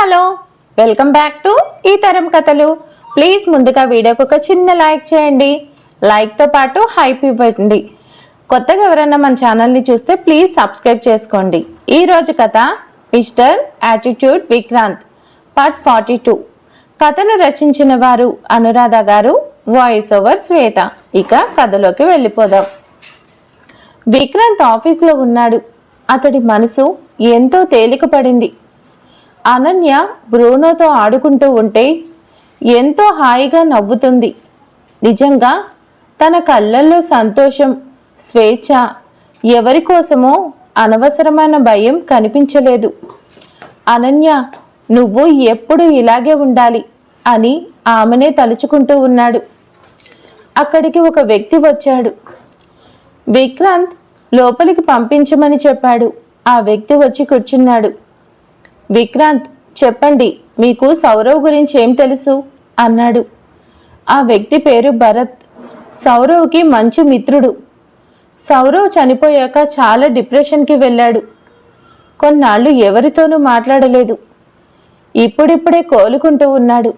Hello welcome back to ఈ తరం కథలు. ప్లీజ్ ముందుగా వీడియోకి ఒక చిన్న లైక్ చేయండి. లైక్తో పాటు హైప్ ఇవ్వండి. కొత్తగా ఎవరైనా మన ఛానల్ని చూస్తే ప్లీజ్ సబ్స్క్రైబ్ చేసుకోండి. ఈరోజు కథ mister attitude Vikrant part forty two. కథను రచించిన వారు అనురాధ గారు వాయిస్ ఓవర్ శ్వేత. ఇక కథలోకి వెళ్ళిపోదాం. విక్రాంత్ ఆఫీస్లో ఉన్నాడు. అతడి మనసు ఎంతో తేలిక పడింది అనన్య బ్రూనోతో ఆడుకుంటూ ఉంటే ఎంతో హాయిగా నవ్వుతుంది. నిజంగా తన కళ్ళల్లో సంతోషం స్వేచ్ఛ ఎవరి కోసమో అనవసరమైన భయం కనిపించలేదు. అనన్య నువ్వు ఎప్పుడు ఇలాగే ఉండాలి అని ఆమెనే తలుచుకుంటూ ఉన్నాడు. అక్కడికి ఒక వ్యక్తి వచ్చాడు. విక్రాంత్ లోపలికి పంపించమని చెప్పాడు. ఆ వ్యక్తి వచ్చి కూర్చున్నాడు. విక్రాంత్ చెప్పండి మీకు సౌరవ్ గురించి ఏం తెలుసు? అన్నాడు. ఆ వ్యక్తి పేరు భరత్. సౌరవ్కి మంచి మిత్రుడు. సౌరవ్ చనిపోయాక చాలా డిప్రెషన్కి వెళ్ళాడు. కొన్నాళ్ళు ఎవరితోనూ మాట్లాడలేదు. ఇప్పుడిప్పుడే కోలుకుంటూ ఉన్నాడు.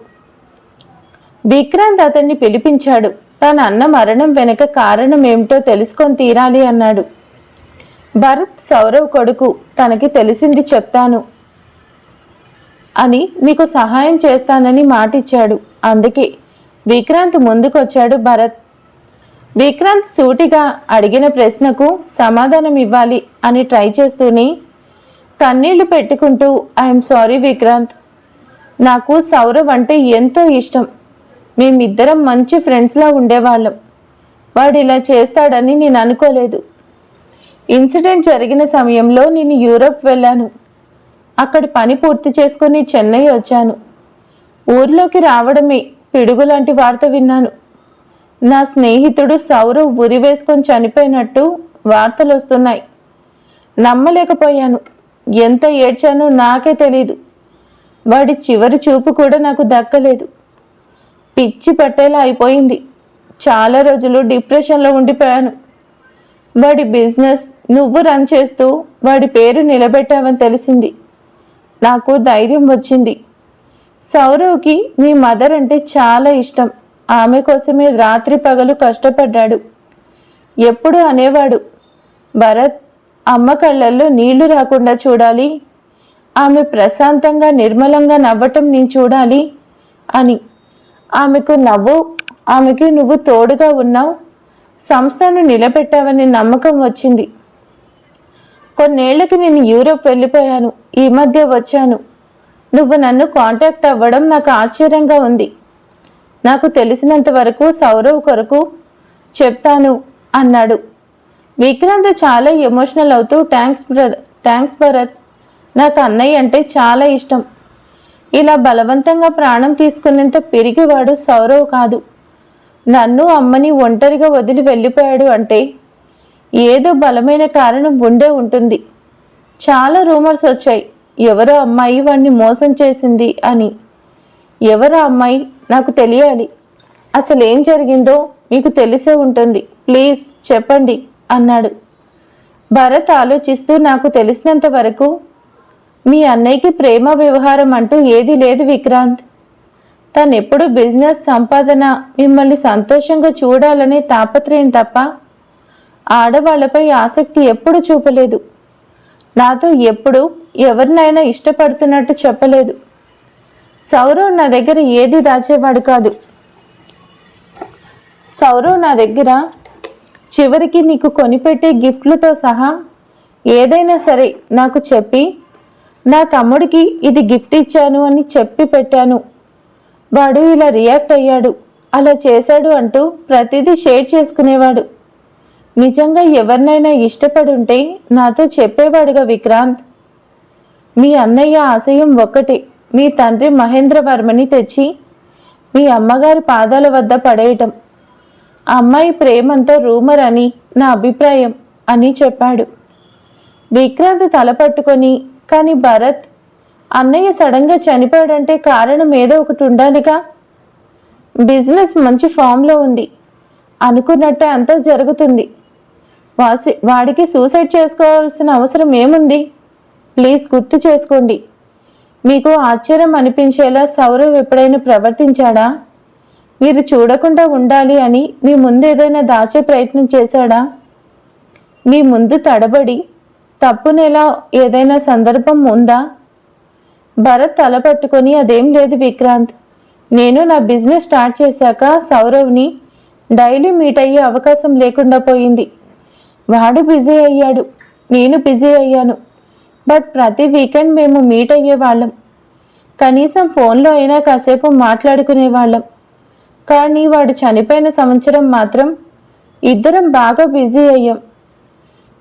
విక్రాంత్ అతన్ని పిలిపించాడు. తన అన్న మరణం వెనుక కారణం ఏమిటో తెలుసుకొని తీరాలి అన్నాడు. భరత్ సౌరవ్ కొడుకు తనకి తెలిసింది చెప్తాను. అని మీకు సహాయం చేస్తానని మాటిచ్చాడు. అందుకే విక్రాంత్ ముందుకొచ్చాడు భరత్. విక్రాంత్ సూటిగా అడిగిన ప్రశ్నకు సమాధానం ఇవ్వాలి అని ట్రై చేస్తూనే కన్నీళ్ళు పెట్టుకుంటూ ఐఎమ్ సారీ విక్రాంత్. నాకు సౌరవ్ అంటే ఎంతో ఇష్టం. మేమిద్దరం మంచి ఫ్రెండ్స్లా ఉండేవాళ్ళం. వాడు ఇలా చేస్తాడని నేను అనుకోలేదు. ఇన్సిడెంట్ జరిగిన సమయంలో నేను యూరోప్ వెళ్ళాను. అక్కడి పని పూర్తి చేసుకుని చెన్నై వచ్చాను. ఊర్లోకి రావడమే పిడుగు లాంటి వార్త విన్నాను. నా స్నేహితుడు సౌరవ్ ఉరి వేసుకొని చనిపోయినట్టు వార్తలు వస్తున్నాయి. నమ్మలేకపోయాను. ఎంత ఏడ్చానో నాకే తెలీదు. వాడి చివరి చూపు కూడా నాకు దక్కలేదు. పిచ్చి పట్టేలా అయిపోయింది. చాలా రోజులు డిప్రెషన్లో ఉండిపోయాను. వాడి బిజినెస్ నువ్వు రన్ చేస్తూ వాడి పేరు నిలబెట్టావని తెలిసింది. నాకు ధైర్యం వచ్చింది. సౌరవ్కి మీ మదర్ అంటే చాలా ఇష్టం. ఆమె కోసమే రాత్రి పగలు కష్టపడ్డాడు. ఎప్పుడు అనేవాడు భరత్ అమ్మ కళ్ళల్లో నీళ్ళు రాకుండా చూడాలి. ఆమె ప్రశాంతంగా నిర్మలంగా నవ్వటం నేను చూడాలి అని. ఆమెకు నవ్వు ఆమెకి నువ్వు తోడుగా ఉన్నావు. సంస్థను నిలబెట్టావనే నమ్మకం వచ్చింది. కొన్నేళ్ళకి నేను యూరోప్ వెళ్ళిపోయాను. ఈ మధ్య వచ్చాను. నువ్వు నన్ను కాంటాక్ట్ అవ్వడం నాకు ఆశ్చర్యంగా ఉంది. నాకు తెలిసినంత వరకు సౌరవ్ కొరకు చెప్తాను అన్నాడు. విక్రాంత్ చాలా ఎమోషనల్ అవుతూ థ్యాంక్స్ బ్రదర్ థ్యాంక్స్ భరత్ నాకు అన్నయ్య అంటే చాలా ఇష్టం. ఇలా బలవంతంగా ప్రాణం తీసుకునేంత పెరిగివాడు సౌరవ్ కాదు. నన్ను అమ్మని ఒంటరిగా వదిలి వెళ్ళిపోయాడు అంటే ఏదో బలమైన కారణం ఉండే ఉంటుంది. చాలా రూమర్స్ వచ్చాయి. ఎవరో అమ్మాయి వాడిని మోసం చేసింది అని. ఎవరో అమ్మాయి? నాకు తెలియాలి. అసలు ఏం జరిగిందో మీకు తెలిసే ఉంటుంది. ప్లీజ్ చెప్పండి అన్నాడు. భరత్ ఆలోచిస్తూ నాకు తెలిసినంత వరకు మీ అన్నయ్యకి ప్రేమ వ్యవహారం అంటూ ఏది లేదు విక్రాంత్. తను ఎప్పుడు బిజినెస్ సంపాదన మిమ్మల్ని సంతోషంగా చూడాలనే తాపత్రయం తప్ప ఆడవాళ్ళపై ఆసక్తి ఎప్పుడు చూపలేదు. నాతో ఎప్పుడు ఎవరినైనా ఇష్టపడుతున్నట్టు చెప్పలేదు. సౌరవ్ నా దగ్గర ఏది దాచేవాడు కాదు. సౌరవ్ నా దగ్గర చివరికి నీకు కొనిపెట్టే గిఫ్ట్లతో సహా ఏదైనా సరే నాకు చెప్పి నా తమ్ముడికి ఇది గిఫ్ట్ ఇచ్చాను అని చెప్పి పెట్టాను. వాడు ఇలా రియాక్ట్ అయ్యాడు. అలా చేశాడు అంటూ ప్రతిదీ షేర్ చేసుకునేవాడు. నిజంగా ఎవరినైనా ఇష్టపడుంటే నాతో చెప్పేవాడుగా విక్రాంత్. మీ అన్నయ్య ఆశయం ఒక్కటే మీ తండ్రి మహేంద్రవర్మని తెచ్చి మీ అమ్మగారి పాదాల వద్ద పడేయటం. అమ్మాయి ప్రేమంతా రూమర్ అని నా అభిప్రాయం అని చెప్పాడు. విక్రాంత్ తలపట్టుకొని కానీ భరత్ అన్నయ్య సడన్గా చనిపోయాడంటే కారణం ఏదో ఒకటి ఉండాలిగా? బిజినెస్ మంచి ఫామ్లో ఉంది. అనుకున్నట్టే అంతా జరుగుతుంది. వాసి వాడికి సూసైడ్ చేసుకోవాల్సిన అవసరం ఏముంది? ప్లీజ్ గుర్తు చేసుకోండి. మీకు ఆశ్చర్యం అనిపించేలా సౌరవ్ ఎప్పుడైనా ప్రవర్తించాడా? మీరు చూడకుండా ఉండాలి అని మీ ముందు ఏదైనా దాచే ప్రయత్నం చేశాడా? మీ ముందు తడబడి తప్పునేలా ఏదైనా సందర్భం ఉందా? భరత్ తల పట్టుకొని అదేం లేదు విక్రాంత్. నేను నా బిజినెస్ స్టార్ట్ చేశాక సౌరవ్ని డైలీ మీట్ అయ్యే అవకాశం లేకుండా పోయింది. వాడు బిజీ అయ్యాడు. నేను బిజీ అయ్యాను. బట్ ప్రతి వీకెండ్ మేము మీట్ అయ్యేవాళ్ళం. కనీసం ఫోన్లో అయినా కాసేపు మాట్లాడుకునేవాళ్ళం. కానీ వాడు చనిపోయిన సంవత్సరం మాత్రం ఇద్దరం బాగా బిజీ అయ్యాం.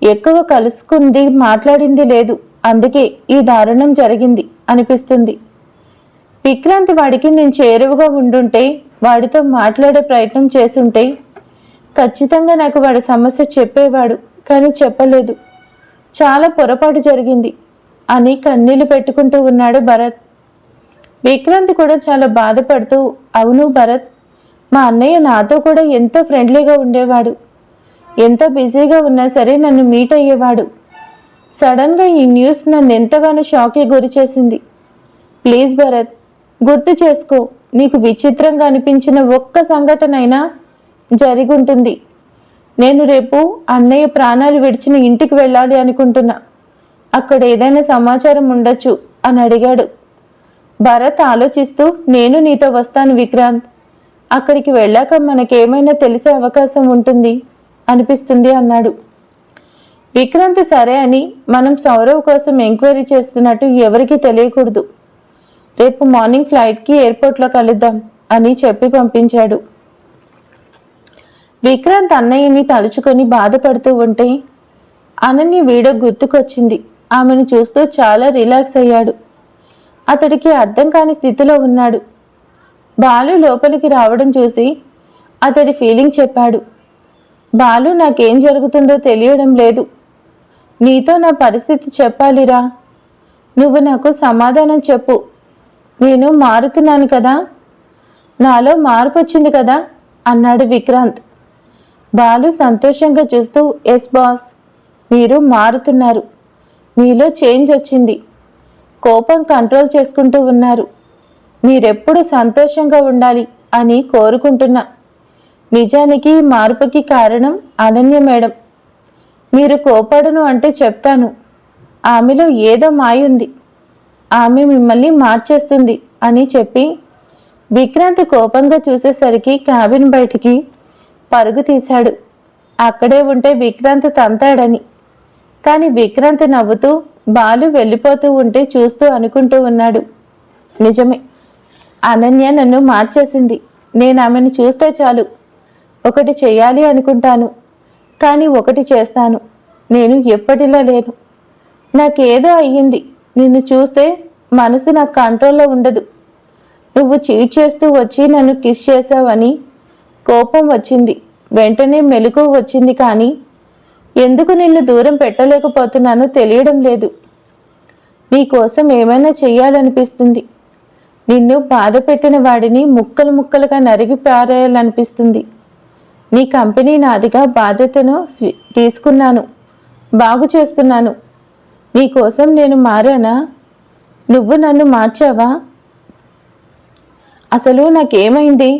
ఎక్కువ కలుసుకుంది మాట్లాడింది లేదు. అందుకే ఈ దారుణం జరిగింది అనిపిస్తుంది. విక్రాంతి వాడికి నేను చేరువగా ఉండుంటే వాడితో మాట్లాడే ప్రయత్నం చేసుంటే ఖచ్చితంగా నాకు వాడి సమస్య చెప్పేవాడు కానీ చెప్పలేదు. చాలా పొరపాటు జరిగింది. అని కన్నీళ్ళు పెట్టుకుంటూ ఉన్నాడు భరత్. విక్రాంత్ కూడా చాలా బాధపడుతూ అవును భరత్ మా అన్నయ్య నాతో కూడా ఎంతో ఫ్రెండ్లీగా ఉండేవాడు. ఎంతో బిజీగా ఉన్నా సరే నన్ను మీట్ అయ్యేవాడు. సడన్గా ఈ న్యూస్ నన్ను ఎంతగానో షాక్కి గురి చేసింది. ప్లీజ్ భరత్ గుర్తు చేసుకో నీకు విచిత్రంగా అనిపించిన ఒక్క సంఘటన అయినా జరిగుంటుంది. నేను రేపు అన్నయ్య ప్రాణాలు విడిచిన ఇంటికి వెళ్ళాలి అనుకుంటున్నా. అక్కడ ఏదైనా సమాచారం ఉండొచ్చు అని అడిగాడు. భరత్ ఆలోచిస్తూ నేను నీతో వస్తాను విక్రాంత్. అక్కడికి వెళ్ళాక మనకేమైనా తెలిసే అవకాశం ఉంటుంది అనిపిస్తుంది అన్నాడు. విక్రాంత్ సరే అని మనం సౌరవ్ కోసం ఎంక్వైరీ చేస్తున్నట్టు ఎవరికీ తెలియకూడదు. రేపు మార్నింగ్ ఫ్లైట్కి ఎయిర్పోర్ట్లో కలుద్దాం అని చెప్పి పంపించాడు. విక్రాంత్ అన్నయ్యని తలుచుకొని బాధపడుతూ ఉంటే అనన్య వీడో గుర్తుకొచ్చింది. ఆమెను చూస్తూ చాలా రిలాక్స్ అయ్యాడు. అతడికి అర్థం కాని స్థితిలో ఉన్నాడు. బాలు లోపలికి రావడం చూసి అతడి ఫీలింగ్ చెప్పాడు. బాలు నాకేం జరుగుతుందో తెలియడం లేదు. నీతో నా పరిస్థితి చెప్పాలిరా. నువ్వు నాకు సమాధానం చెప్పు. నేను మారుతున్నాను కదా. నాలో మార్పు వచ్చింది కదా అన్నాడు విక్రాంత్. బాలు సంతోషంగా చూస్తూ ఎస్ బాస్ మీరు మారుతున్నారు. మీలో చేంజ్ వచ్చింది. కోపం కంట్రోల్ చేసుకుంటూ ఉన్నారు. మీరెప్పుడు సంతోషంగా ఉండాలి అని కోరుకుంటున్నా. నిజానికి మార్పుకి కారణం అనన్య మేడం. మీరు కోపడను అంటే చెప్తాను. ఆమెలో ఏదో మాయుంది ఆమె మిమ్మల్ని మార్చేస్తుంది అని చెప్పి విక్రాంత్ కోపంగా చూసేసరికి క్యాబిన్ బయటికి పరుగు తీశాడు. అక్కడే ఉంటే విక్రాంత్ తంతాడని. కానీ విక్రాంత్ నవ్వుతూ బాలు వెళ్ళిపోతూ ఉంటే చూస్తూ అనుకుంటూ ఉన్నాడు. నిజమే. అనన్య నన్ను మార్చేసింది. నేను ఆమెను చూస్తే చాలు. ఒకటి చేయాలి అనుకుంటాను. కానీ ఒకటి చేస్తాను. నేను ఎప్పటిలా లేను. నాకేదో అయ్యింది. నిన్ను చూస్తే మనసు నా కంట్రోల్లో ఉండదు. నువ్వు చీట్ చేస్తూ వచ్చి నన్ను కిస్ చేసావని కోపం వచ్చింది. వెంటనే మెలకు వచ్చింది కానీ ఎందుకు నిన్ను దూరం పెట్టలేకపోతున్నానో తెలియడం లేదు. నీకోసం ఏమైనా చెయ్యాలనిపిస్తుంది. నిన్ను బాధ పెట్టిన వాడిని ముక్కలు ముక్కలుగా నరిగి పారేయాలనిపిస్తుంది. నీ కంపెనీ నాదిగా బాధ్యతను తీసుకున్నాను. బాగు చేస్తున్నాను. నీకోసం నేను మారానా? నువ్వు నన్ను మార్చావా? అసలు నాకేమైంది?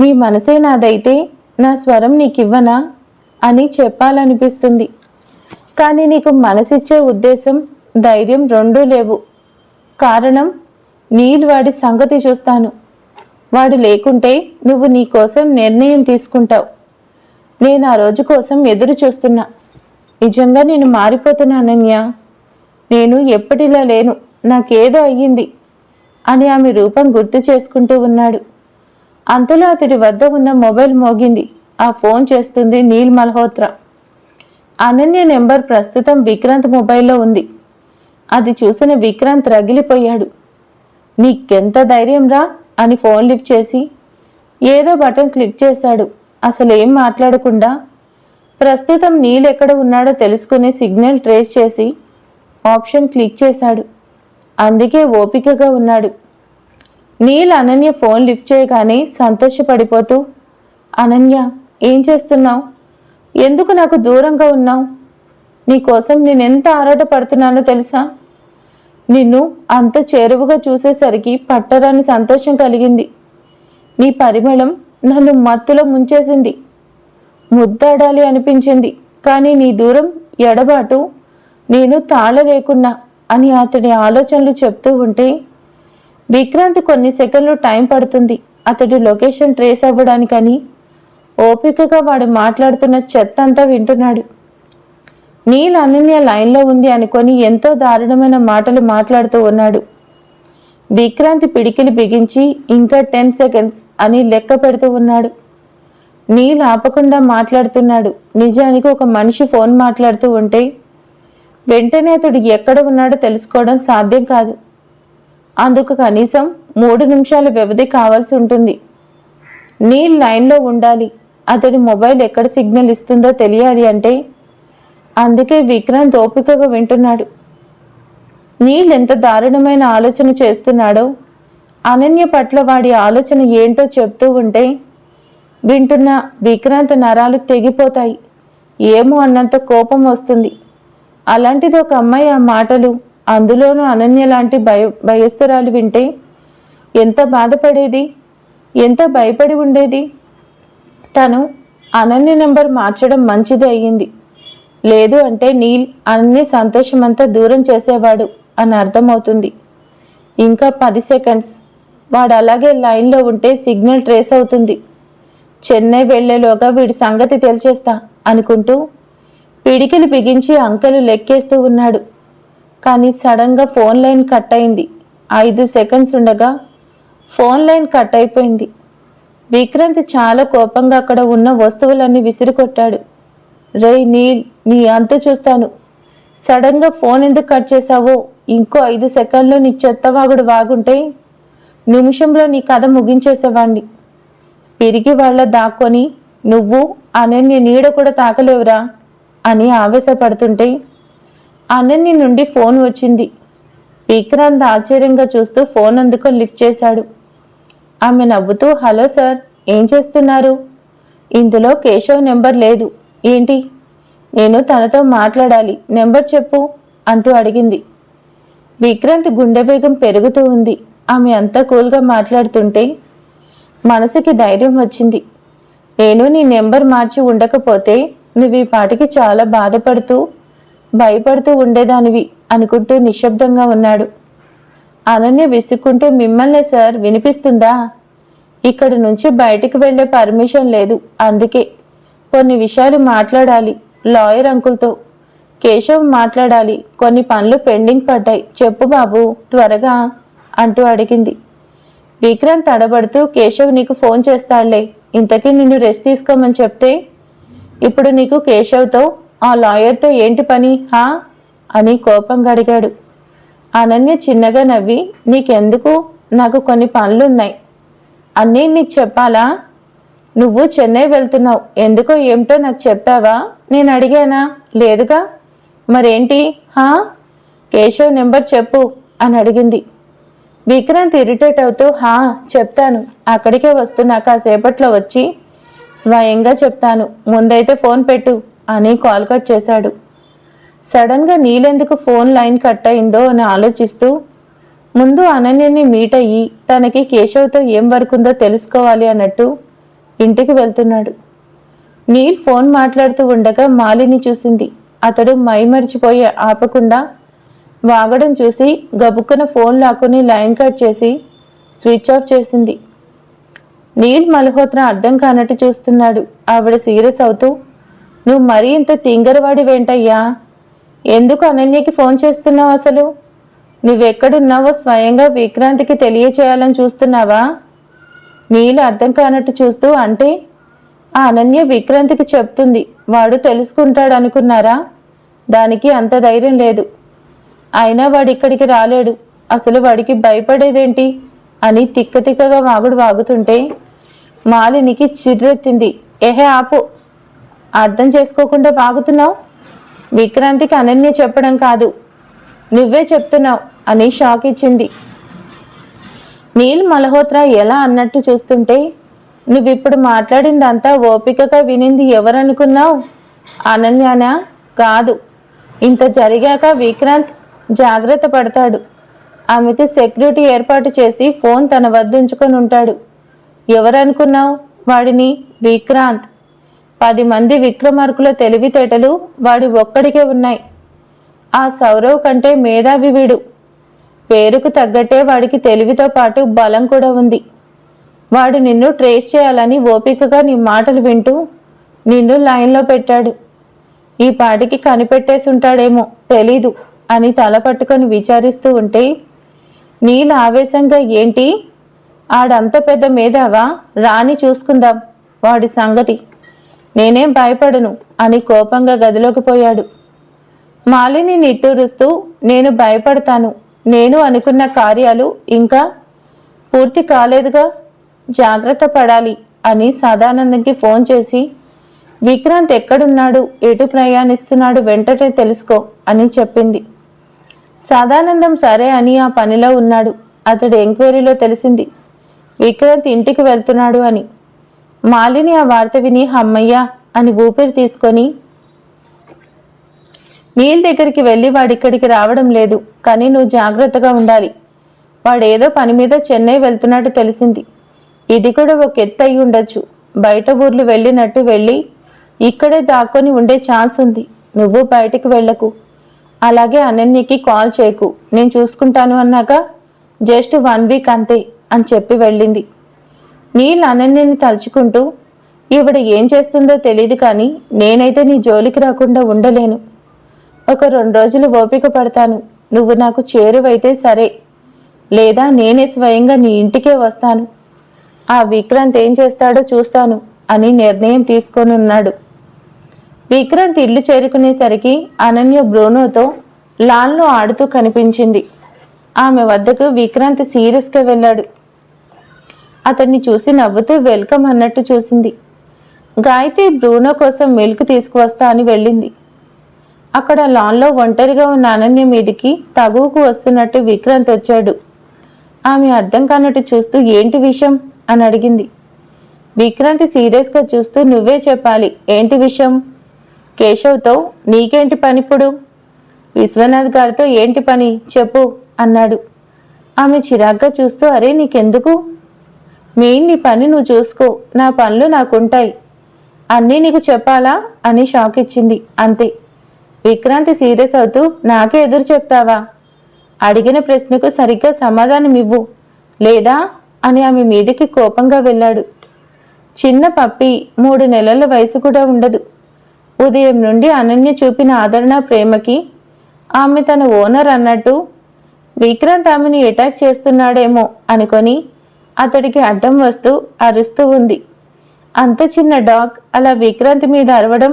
నీ మనసే నాదైతే నా స్వరం నీకివ్వనా? అని చెప్పాలనిపిస్తుంది. కానీ నీకు మనసిచ్చే ఉద్దేశం ధైర్యం రెండూ లేవు. కారణం నీళ్ళు వాడి సంగతి చూస్తాను. వాడు లేకుంటే నువ్వు నీ కోసం నిర్ణయం తీసుకుంటావు. నేను ఆ రోజు కోసం ఎదురు చూస్తున్నా. నిజంగా నేను మారిపోతున్నానన్య నేను ఎప్పటిలా లేను. నాకేదో అయ్యింది. అని ఆమె రూపం గుర్తు చేసుకుంటూ ఉన్నాడు. అంతలో అతడి వద్ద ఉన్న మొబైల్ మోగింది. ఆ ఫోన్ చేస్తుంది నీల్ మల్హోత్రా. అనన్య నెంబర్ ప్రస్తుతం విక్రాంత్ మొబైల్లో ఉంది. అది చూసిన విక్రాంత్ రగిలిపోయాడు. నీకెంత ధైర్యం రా అని ఫోన్ లిఫ్ట్ చేసి ఏదో బటన్ క్లిక్ చేశాడు. అసలు ఏం మాట్లాడకుండా ప్రస్తుతం నీల్ ఎక్కడ ఉన్నాడో తెలుసుకునే సిగ్నల్ ట్రేస్ చేసి ఆప్షన్ క్లిక్ చేశాడు. అందుకే ఓపికగా ఉన్నాడు. నీల్ అనన్య ఫోన్ లిఫ్ట్ చేయగానే సంతోషపడిపోతూ అనన్య ఏం చేస్తున్నావు? ఎందుకు నాకు దూరంగా ఉన్నావు? నీకోసం నేనెంత ఆరాటపడుతున్నానో తెలుసా? నిన్ను అంత చేరువుగా చూసేసరికి పట్టరాని సంతోషం కలిగింది. నీ పరిమళం నన్ను మత్తులో ముంచేసింది. ముద్దాడాలి అనిపించింది కానీ నీ దూరం ఎడబాటు నేను తాళలేకున్నా అని అతడి ఆలోచనలు చెప్తూ ఉంటే విక్రాంత్ కొన్ని సెకండ్లు టైం పడుతుంది. అతడి లొకేషన్ ట్రేస్ అవ్వడానికని ఓపికగా వాడు మాట్లాడుతున్న చెత్త అంతా వింటున్నాడు. నీల్ అనన్య లైన్లో ఉంది అనుకొని ఎంతో దారుణమైన మాటలు మాట్లాడుతూ ఉన్నాడు. విక్రాంతి పిడికిలి బిగించి ఇంకా టెన్ సెకండ్స్ అని లెక్క పెడుతూ ఉన్నాడు. నీల్ ఆపకుండా మాట్లాడుతున్నాడు. నిజానికి ఒక మనిషి ఫోన్ మాట్లాడుతూ ఉంటే వెంటనే అతడు ఎక్కడ ఉన్నాడో తెలుసుకోవడం సాధ్యం కాదు. అందుకు కనీసం మూడు నిమిషాల వ్యవధి కావాల్సి ఉంటుంది. నీల్ లైన్లో ఉండాలి. అతడి మొబైల్ ఎక్కడ సిగ్నల్ ఇస్తుందో తెలియాలి అంటే అందుకే విక్రాంత్ ఓపికగా వింటున్నాడు. నీళ్ళు ఎంత దారుణమైన ఆలోచన చేస్తున్నాడో అనన్య పట్ల వాడి ఆలోచన ఏంటో చెప్తూ ఉంటే వింటున్న విక్రాంత్ నరాలు తెగిపోతాయి. ఏమో అన్నంత కోపం వస్తుంది. అలాంటిది ఒక అమ్మాయి ఆ మాటలు అందులోనూ అనన్య లాంటి భయ భయస్తురాలు వింటే ఎంత బాధపడేది? ఎంత భయపడి ఉండేది? తను అనన్య నెంబర్ మార్చడం మంచిది అయ్యింది. లేదు అంటే నీల్ అనన్య సంతోషమంతా దూరం చేసేవాడు అని అర్థమవుతుంది. ఇంకా పది సెకండ్స్. వాడు అలాగే లైన్లో ఉంటే సిగ్నల్ ట్రేస్ అవుతుంది. చెన్నై వెళ్ళేలోగా వీడి సంగతి తెలిచేస్తా అనుకుంటూ పిడికిలు బిగించి అంకెలు లెక్కేస్తూ ఉన్నాడు. కానీ సడన్గా ఫోన్ లైన్ కట్ అయింది. ఐదు సెకండ్స్ ఉండగా ఫోన్ లైన్ కట్ అయిపోయింది. విక్రాంత్ చాలా కోపంగా అక్కడ ఉన్న వస్తువులన్నీ విసిరికొట్టాడు. రే నీల్ నీ అంత చూస్తాను. సడన్గా ఫోన్ ఎందుకు కట్ చేశావో? ఇంకో ఐదు సెకండ్లో నీ చెత్తవాగుడు వాగుంటే నిమిషంలో నీ కథ ముగించేసేవాణ్ణి. పెరిగి వాళ్ళ దాక్కొని నువ్వు అనన్య నీడ కూడా తాకలేవురా అని ఆవేశపడుతుంటే అనన్య నుండి ఫోన్ వచ్చింది. విక్రాంత్ ఆశ్చర్యంగా చూస్తూ ఫోన్ అందుకొని లిఫ్ట్ చేశాడు. ఆమె నవ్వుతూ హలో సార్ ఏం చేస్తున్నారు? ఇందులో కేశవ్ నెంబర్ లేదు. ఏంటి? నేను తనతో మాట్లాడాలి. నెంబర్ చెప్పు అంటూ అడిగింది. విక్రాంత్ గుండె వేగం పెరుగుతూ ఉంది. ఆమె అంత కూల్గా మాట్లాడుతుంటే మనసుకి ధైర్యం వచ్చింది. నేను నీ నెంబర్ మార్చి ఉండకపోతే నువ్వు ఈ పాటికి చాలా బాధపడుతూ భయపడుతూ ఉండేదానివి అనుకుంటూ నిశ్శబ్దంగా ఉన్నాడు. అనన్య విసుక్కుంటూ మిమ్మల్నే సార్ వినిపిస్తుందా? ఇక్కడి నుంచి బయటికి వెళ్ళే పర్మిషన్ లేదు అందుకే. కొన్ని విషయాలు మాట్లాడాలి లాయర్ అంకుల్తో. కేశవ్ మాట్లాడాలి కొన్ని పనులు పెండింగ్ పడ్డాయి. చెప్పు బాబు త్వరగా అంటూ అడిగింది. విక్రాంత్ తడబడుతూ కేశవ్ నీకు ఫోన్ చేస్తాడులే ఇంతకీ నిన్ను రెస్ట్ తీసుకోమని చెప్తే? ఇప్పుడు నీకు కేశవ్తో ఆ లాయర్తో ఏంటి పని హా? అని కోపంగా అడిగాడు. అనన్య చిన్నగా నవ్వి నీకెందుకు? నాకు కొన్ని పనులున్నాయి. అన్నీ నీకు చెప్పాలా? నువ్వు చెన్నై వెళ్తున్నావు. ఎందుకో ఏమిటో నాకు చెప్పావా? నేను అడిగానా? లేదుగా. మరేంటి? హా? కేశవ్ నెంబర్ చెప్పు అని అడిగింది. విక్రాంత్ ఇరిటేట్ అవుతూ హా చెప్తాను. అక్కడికే వస్తున్నా కాసేపట్లో వచ్చి స్వయంగా చెప్తాను. ముందైతే ఫోన్ పెట్టు. అని కాల్ కట్ చేశాడు. సడన్గా నీలెందుకు ఫోన్ లైన్ కట్ అయిందో అని ఆలోచిస్తూ ముందు అనన్యని మీట్ అయ్యి తనకి కేశవ్తో ఏం వర్క్ ఉందో తెలుసుకోవాలి అన్నట్టు ఇంటికి వెళ్తున్నాడు. నీల్ ఫోన్ మాట్లాడుతూ ఉండగా మాలిని చూసింది. అతడు మైమరిచిపోయి ఆపకుండా వాగడం చూసి గబుక్కున ఫోన్ లాక్కుని లైన్ కట్ చేసి స్విచ్ ఆఫ్ చేసింది. నీల్ మల్హోత్రా అర్థం కానట్టు చూస్తున్నాడు. ఆవిడ సీరియస్ అవుతూ నువ్వు మరీ ఇంత తింగరవాడి వెంటయ్యా? ఎందుకు అనన్యకి ఫోన్ చేస్తున్నావు అసలు? నువ్వెక్కడున్నావో స్వయంగా విక్రాంతికి తెలియచేయాలని చూస్తున్నావా? నీళ్ళు అర్థం కానట్టు చూస్తూ అంటే ఆ అనన్య విక్రాంతికి చెప్తుంది వాడు తెలుసుకుంటాడు అనుకున్నారా దానికి అంత ధైర్యం లేదు. అయినా వాడు ఇక్కడికి రాలేడు. అసలు వాడికి భయపడేదేంటి? అని తిక్క తిక్కగా వాగుడు వాగుతుంటే మాలినికి చిర్రెత్తింది. ఎహే ఆపు అర్థం చేసుకోకుండా వాగుతున్నావు? విక్రాంతికి అనన్య చెప్పడం కాదు. నువ్వే చెప్తున్నావు అని షాక్ ఇచ్చింది. నీల్ మల్హోత్రా ఎలా అన్నట్టు చూస్తుంటే నువ్విప్పుడు మాట్లాడిందంతా ఓపికగా వినింది ఎవరనుకున్నావు? అనన్యానా? కాదు. ఇంత జరిగాక విక్రాంత్ జాగ్రత్త పడతాడు. ఆమెకు సెక్యూరిటీ ఏర్పాటు చేసి ఫోన్ తన వద్ద ఉంచుకొని ఉంటాడు. ఎవరనుకున్నావు వాడిని? విక్రాంత్. పది మంది విక్రమార్కుల తెలివితేటలు వాడి ఒక్కడికే ఉన్నాయి. ఆ సౌరవ్ కంటే మేధావి వీడు. పేరుకు తగ్గట్టే వాడికి తెలివితో పాటు బలం కూడా ఉంది. వాడు నిన్ను ట్రేస్ చేయాలని ఓపికగా నీ మాటలు వింటూ నిన్ను లైన్లో పెట్టాడు. ఈ పాటికి కనిపెట్టేసి ఉంటాడేమో తెలీదు అని తల పట్టుకొని విచారిస్తూ ఉంటే నీళ్ళ ఆవేశంగా ఏంటి? ఆడంత పెద్ద మేధావా? రాని చూసుకుందాం వాడి సంగతి. నేనేం భయపడను అని కోపంగా గదిలోకి పోయాడు. మాలిని నిట్టూరుస్తూ నేను భయపడతాను నేను అనుకున్న కార్యాలు ఇంకా పూర్తి కాలేదుగా జాగ్రత్త పడాలి అని సదానందంకి ఫోన్ చేసి విక్రాంత్ ఎక్కడున్నాడు ఎటు ప్రయాణిస్తున్నాడు వెంటనే తెలుసుకో అని చెప్పింది. సదానందం సరే అని ఆ పనిలో ఉన్నాడు అతడు ఎంక్వైరీలో తెలిసింది విక్రాంత్ ఇంటికి వెళ్తున్నాడు అని. మాలిని ఆ వార్త విని హమ్మయ్య అని ఊపిరి తీసుకొని నీల్ దగ్గరికి వెళ్ళి వాడిక్కడికి రావడం లేదు. కానీ నువ్వు జాగ్రత్తగా ఉండాలి. వాడేదో పని మీద చెన్నై వెళ్తున్నట్టు తెలిసింది. ఇది కూడా ఒక ఎత్తు అయి ఉండొచ్చు. బయట ఊర్లు వెళ్ళినట్టు వెళ్ళి ఇక్కడే దాక్కొని ఉండే ఛాన్స్ ఉంది. నువ్వు బయటికి వెళ్ళకు. అలాగే అనన్యకి కాల్ చేయకు. నేను చూసుకుంటాను అన్నాక జస్ట్ వన్ వీక్ అంతే అని చెప్పి వెళ్ళింది. నీళ్ళు అనన్యని తలుచుకుంటూ ఈవిడ ఏం చేస్తుందో తెలియదు కానీ నేనైతే నీ జోలికి రాకుండా ఉండలేను. ఒక రెండు రోజులు ఓపిక పడతాను. నువ్వు నాకు చేరువైతే సరే. లేదా నేనే స్వయంగా నీ ఇంటికే వస్తాను. ఆ విక్రాంత్ ఏం చేస్తాడో చూస్తాను అని నిర్ణయం తీసుకొని ఉన్నాడు విక్రాంత్ ఇల్లు చేరుకునేసరికి అనన్య బ్రూనోతో లాన్లో ఆడుతూ కనిపించింది. ఆమె వద్దకు విక్రాంత్ సీరియస్గా వెళ్ళాడు. అతన్ని చూసి నవ్వుతూ వెల్కమ్ అన్నట్టు చూసింది. గాయత్రి బ్రూనో కోసం మిల్క్ తీసుకువస్తా అని వెళ్ళింది. అక్కడ లాన్లో ఒంటరిగా ఉన్న అనన్య మీదికి తగువుకు వస్తున్నట్టు విక్రాంత్ వచ్చాడు. ఆమె అర్థం కానట్టు చూస్తూ ఏంటి విషయం? అని అడిగింది. విక్రాంతి సీరియస్గా చూస్తూ నువ్వే చెప్పాలి ఏంటి విషయం? కేశవ్తో నీకేంటి పని ఇప్పుడు? విశ్వనాథ్ గారితో ఏంటి పని? చెప్పు అన్నాడు. ఆమె చిరాగ్గా చూస్తూ అరే నీకెందుకు? మెయిన్ నీ పని నువ్వు చూసుకో. నా పనులు నాకుంటాయి. అన్నీ నీకు చెప్పాలా? అని షాక్ ఇచ్చింది. అంతే. విక్రాంతి సీరియస్ అవుతూ నాకే ఎదురు చెప్తావా? అడిగిన ప్రశ్నకు సరిగ్గా సమాధానం ఇవ్వు. లేదా? అని ఆమె మీదికి కోపంగా వెళ్ళాడు. చిన్న పప్పి మూడు నెలల వయసు కూడా ఉండదు. ఉదయం నుండి అనన్య చూపిన ఆదరణ ప్రేమకి ఆమె తన ఓనర్ అన్నట్టు విక్రాంత్ ఆమెను అటాక్ చేస్తున్నాడేమో అనుకొని అతడికి అడ్డం వస్తూ అరుస్తూ ఉంది. అంత చిన్న డాగ్ అలా విక్రాంతి మీద అరవడం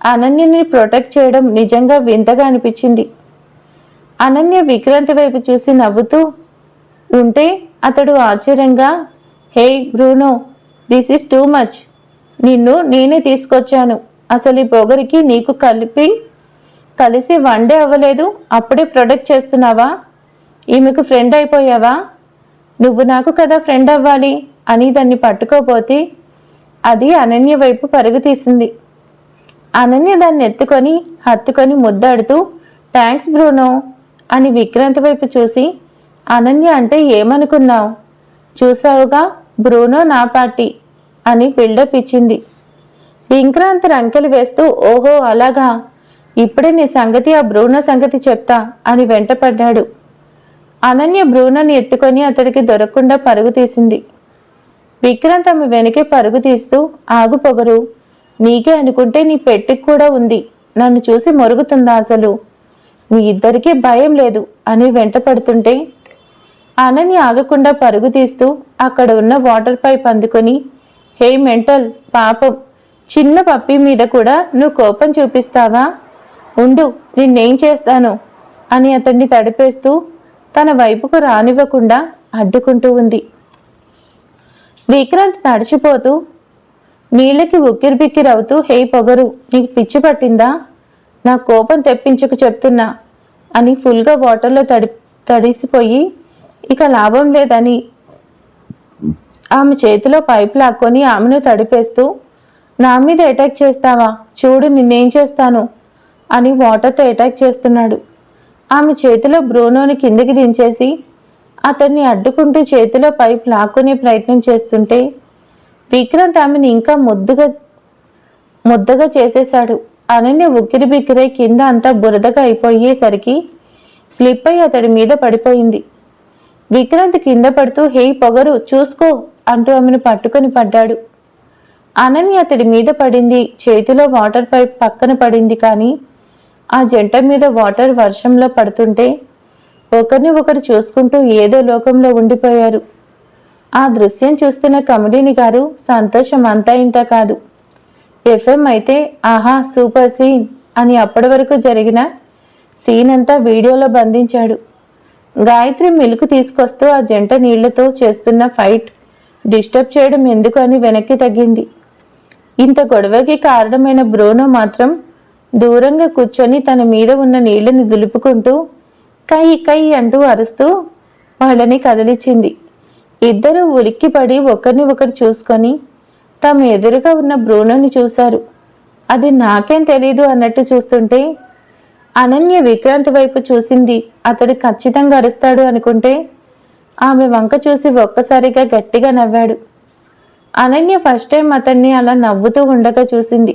అనన్యని ప్రొటెక్ట్ చేయడం నిజంగా వింతగా అనిపించింది. అనన్య విక్రాంతి వైపు చూసి నవ్వుతూ ఉంటే అతడు ఆశ్చర్యంగా hey Bruno this is too much నిన్ను నేనే తీసుకొచ్చాను. అసలు ఈ పొగరికి నీకు కలిపి కలిసి వన్ డే అవ్వలేదు అప్పుడే ప్రొటెక్ట్ చేస్తున్నావా? ఈమెకు ఫ్రెండ్ అయిపోయావా? నువ్వు నాకు కదా ఫ్రెండ్ అవ్వాలి అని దాన్ని పట్టుకోపోతే అది అనన్య వైపు పరుగు తీసింది. అనన్య దాన్ని ఎత్తుకొని హత్తుకొని ముద్దాడుతూ థ్యాంక్స్ బ్రూనో అని విక్రాంత్ వైపు చూసి అనన్య అంటే ఏమనుకున్నావు? చూసావుగా బ్రూనో నా పార్టీ అని బిల్డప్ ఇచ్చింది. విక్రాంత్ రంకెలు వేస్తూ ఓహో అలాగా. ఇప్పుడే నీ సంగతి ఆ బ్రూనో సంగతి చెప్తా అని వెంటపడ్డాడు. అనన్య బ్రూనోని ఎత్తుకొని అతడికి దొరకకుండా పరుగు తీసింది. విక్రాంత్ ఆమె వెనకే పరుగు తీస్తూ ఆగు పొగరు నీకే అనుకుంటే నీ పెట్టికి కూడా ఉంది నన్ను చూసి మొరుగుతుందా అసలు? మీ ఇద్దరికీ భయం లేదు అని వెంట పడుతుంటే అనన్య ఆగకుండా పరుగు తీస్తూ అక్కడ ఉన్న వాటర్ పైప్ అందుకొని హే మెంటల్ పాపం చిన్న పప్పి మీద కూడా నువ్వు కోపం చూపిస్తావా? ఉండు నిన్నేం చేస్తాను? అని అతన్ని తడిపేస్తూ తన వైపుకు రానివ్వకుండా అడ్డుకుంటూ ఉంది. విక్రాంత్ నడిచిపోతూ నీళ్ళకి ఉక్కిరి బిక్కిరి అవుతూ హే పొగరు నీకు పిచ్చి పట్టిందా? నా కోపం తెప్పించకు చెప్తున్నా అని ఫుల్గా వాటర్లో తడి తడిసిపోయి ఇక లాభం లేదని. ఆమె చేతిలో పైపు లాక్కొని ఆమెను తడిపేస్తూ నా మీద అటాక్ చేస్తావా? చూడు నిన్నేం చేస్తాను అని వాటర్తో అటాక్ చేస్తున్నాడు. ఆమె చేతిలో బ్రూనోని కిందికి దించేసి అతన్ని అడ్డుకుంటూ చేతిలో పైప్ లాక్కునే ప్రయత్నం చేస్తుంటే విక్రాంత్ ఆమెను ఇంకా ముద్దుగా ముద్దగా చేసేశాడు. అనన్య ఉక్కిరి బిక్కిరై కింద అంతా బురదగా అయిపోయేసరికి స్లిప్ అయి అతడి మీద పడిపోయింది. విక్రాంత్ కింద పడుతూ హే పొగరు చూసుకో అంటూ ఆమెను పట్టుకొని పడ్డాడు. అనన్య అతడి మీద పడింది చేతిలో వాటర్ పైప్ పక్కన పడింది కానీ ఆ జంట మీద వాటర్ వర్షంలో పడుతుంటే ఒకరిని ఒకరు చూసుకుంటూ ఏదో లోకంలో ఉండిపోయారు. ఆ దృశ్యం చూస్తున్న కమిడీని గారు సంతోషం అంతా ఇంత కాదు. ఎఫ్ఎం అయితే ఆహా సూపర్ సీన్ అని అప్పటి వరకు జరిగిన సీన్ అంతా వీడియోలో బంధించాడు. గాయత్రి మిల్క్ తీసుకొస్తూ ఆ జంట నీళ్ళతో చేస్తున్న ఫైట్ డిస్టర్బ్ చేయడం ఎందుకు అని వెనక్కి తగ్గింది. ఇంత గొడవకి కారణమైన బ్రోనో మాత్రం దూరంగా కూర్చొని తన మీద ఉన్న నీళ్ళని దులుపుకుంటూ కై కై అంటూ అరుస్తూ వాళ్ళని కదిలిచింది. ఇద్దరు ఉలిక్కిపడి ఒకరిని ఒకరు చూసుకొని తమ ఎదురుగా ఉన్న బ్రూనోని చూశారు. అది నాకేం తెలీదు అన్నట్టు చూస్తుంటే అనన్య విక్రాంత్ వైపు చూసింది. అతడు ఖచ్చితంగా అరుస్తాడు అనుకుంటే ఆమె వంక చూసి ఒక్కసారిగా గట్టిగా నవ్వాడు. అనన్య ఫస్ట్ టైం అతన్ని అలా నవ్వుతూ ఉండగా చూసింది.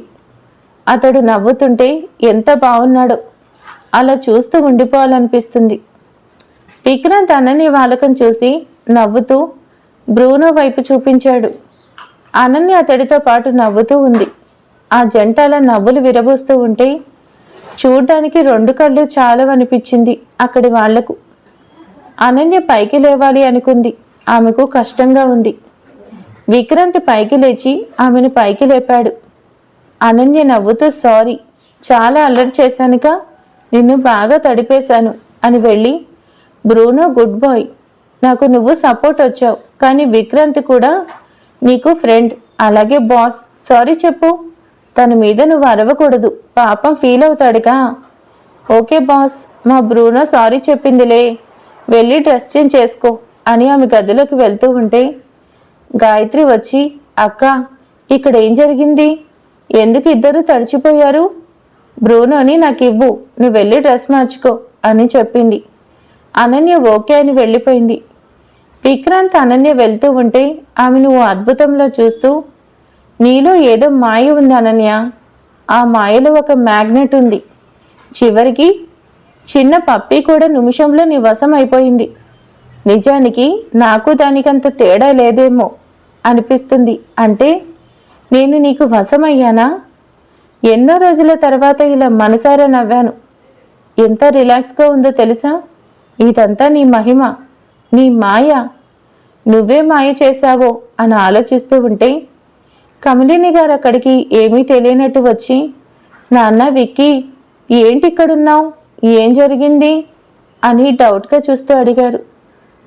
అతడు నవ్వుతుంటే ఎంత బాగున్నాడో అలా చూస్తూ ఉండిపోవాలనిపిస్తుంది. విక్రాంత్ అనన్య వాలకం చూసి నవ్వుతూ బ్రూనో వైపు చూపించాడు. అనన్య అతడితో పాటు నవ్వుతూ ఉంది. ఆ జంట అలా నవ్వులు విరబోస్తూ ఉంటే చూడ్డానికి రెండు కళ్ళు చాలవనిపించింది అక్కడి వాళ్ళకు. అనన్య పైకి లేవాలి అనుకుంది. ఆమెకు కష్టంగా ఉంది. విక్రాంత్ పైకి లేచి ఆమెను పైకి లేపాడు. అనన్య నవ్వుతూ సారీ చాలా అల్లరి చేశానుగా. నిన్ను బాగా తడిపేశాను అని వెళ్ళి బ్రూనో గుడ్ బాయ్. నాకు నువ్వు సపోర్ట్ వచ్చావు. కానీ విక్రాంత్ కూడా నీకు ఫ్రెండ్ అలాగే బాస్. సారీ చెప్పు. తన మీద నువ్వు అరవకూడదు. పాపం ఫీల్ అవుతాడుగా. ఓకే బాస్ మా బ్రూనో సారీ చెప్పిందిలే. వెళ్ళి డ్రెస్ చేంజ్ చేసుకో అని ఆమె గదిలోకి వెళ్తూ ఉంటే గాయత్రి వచ్చి అక్క ఇక్కడ ఏం జరిగింది? ఎందుకు ఇద్దరు తడిచిపోయారు? బ్రూనోని నాకు ఇవ్వు నువ్వు వెళ్ళి డ్రెస్ మార్చుకో అని చెప్పింది. అనన్య ఓకే అని వెళ్ళిపోయింది. విక్రాంత్ అనన్య వెళ్తూ ఉంటే ఆమెను ఓ అద్భుతంలో చూస్తూ నీలో ఏదో మాయ ఉంది అనన్య. ఆ మాయలో ఒక మ్యాగ్నెట్ ఉంది. చివరికి చిన్న పప్పి కూడా నిమిషంలో నీ వశం అయిపోయింది. నిజానికి నాకు దానికంత తేడా లేదేమో అనిపిస్తుంది. అంటే నేను నీకు వశమయ్యానా? ఎన్నో రోజుల తర్వాత ఇలా మనసారా నవ్వాను. ఎంత రిలాక్స్గా ఉందో తెలుసా? ఇదంతా నీ మహిమ నీ మాయ. నువ్వే మాయ చేశావో అని ఆలోచిస్తూ ఉంటే కమలిని గారు అక్కడికి ఏమీ తెలియనట్టు వచ్చి నాన్న విక్కీ ఏంటి ఇక్కడున్నావు ఏం జరిగింది? అని డౌట్గా చూస్తూ అడిగారు.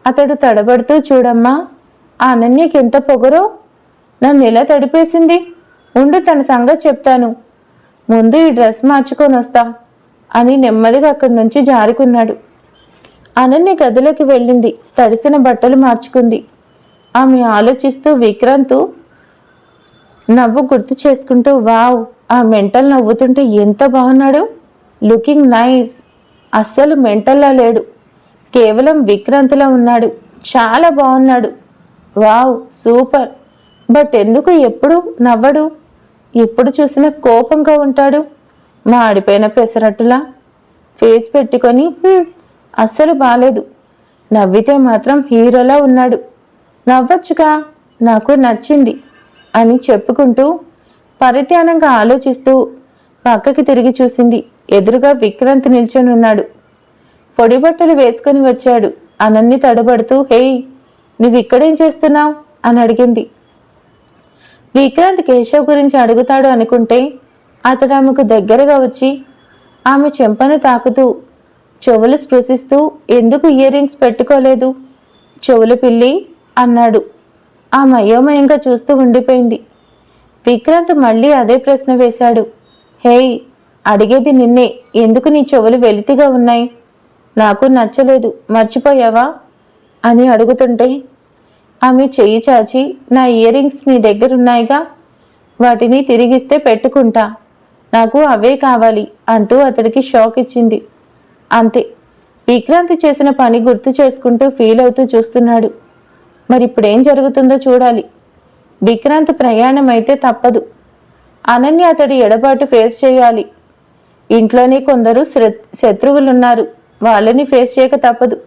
అతడు తడబడుతూ చూడమ్మా ఆ అనన్యకి ఎంత పొగరో నన్ను ఎలా తడిపేసింది? ఉండు తన సంగతి చెప్తాను. ముందు ఈ డ్రెస్ మార్చుకొని వస్తా అని నెమ్మదిగా అక్కడి నుంచి జారుకున్నాడు. అనన్య గదిలోకి వెళ్ళింది. తడిసిన బట్టలు మార్చుకుంది. ఆమె ఆలోచిస్తూ విక్రాంత్ నవ్వు గుర్తు చేసుకుంటూ వావ్ ఆ మెంటల్ నవ్వుతుంటే ఎంత బాగున్నాడు. Looking nice. అస్సలు మెంటల్లా లేడు. కేవలం విక్రాంతిలా ఉన్నాడు. చాలా బాగున్నాడు. Wow super. బట్ ఎందుకు ఎప్పుడు నవ్వడు? ఎప్పుడు చూసినా కోపంగా ఉంటాడు? మాడిపోయిన పెసరట్టులా? ఫేస్ పెట్టుకొని అస్సలు బాలేదు. నవ్వితే మాత్రం హీరోలా ఉన్నాడు. నవ్వచ్చుగా నాకు నచ్చింది అని చెప్పుకుంటూ పరిధ్యానంగా ఆలోచిస్తూ పక్కకి తిరిగి చూసింది. ఎదురుగా విక్రాంత్ నిల్చొని ఉన్నాడు. పొడి బట్టలు వేసుకొని వచ్చాడు. అనన్ని తడబడుతూ హేయ్ నువ్వు ఇక్కడేం చేస్తున్నావు? అని అడిగింది. విక్రాంత్ కేశవ్ గురించి అడుగుతాడు అనుకుంటే అతడు ఆమెకు దగ్గరగా వచ్చి ఆమె చెంపను తాకుతూ చెవులు స్పృశిస్తూ ఎందుకు ఇయర్ రింగ్స్ పెట్టుకోలేదు? చెవులు పిల్లి అన్నాడు. ఆమె అయోమయంగా చూస్తూ ఉండిపోయింది. విక్రాంత్ మళ్ళీ అదే ప్రశ్న వేశాడు. హేయ్ అడిగేది నిన్నే ఎందుకు నీ చెవులు వెలితిగా ఉన్నాయి? నాకు నచ్చలేదు మర్చిపోయావా? అని అడుగుతుంటే ఆమె చెయ్యి చాచి నా ఇయర్ రింగ్స్ నీ దగ్గర ఉన్నాయిగా వాటిని తిరిగిస్తే పెట్టుకుంటా. నాకు అవే కావాలి అంటూ అతడికి షాక్ ఇచ్చింది. అంతే. విక్రాంతి చేసిన పని గుర్తు చేసుకుంటూ ఫీల్ అవుతూ చూస్తున్నాడు. మరి ఇప్పుడేం జరుగుతుందో చూడాలి. విక్రాంత్ ప్రయాణం అయితే తప్పదు. అనన్య అతడి ఎడబాటు ఫేస్ చేయాలి. ఇంట్లోనే కొందరు శ్ర- శత్రువులున్నారు. వాళ్ళని ఫేస్ చేయక తప్పదు.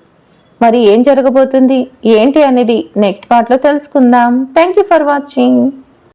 మరి ఏం జరగబోతుంది? ఏంటి అనేది నెక్స్ట్ పార్ట్లో తెలుసుకుందాం. Thank you for watching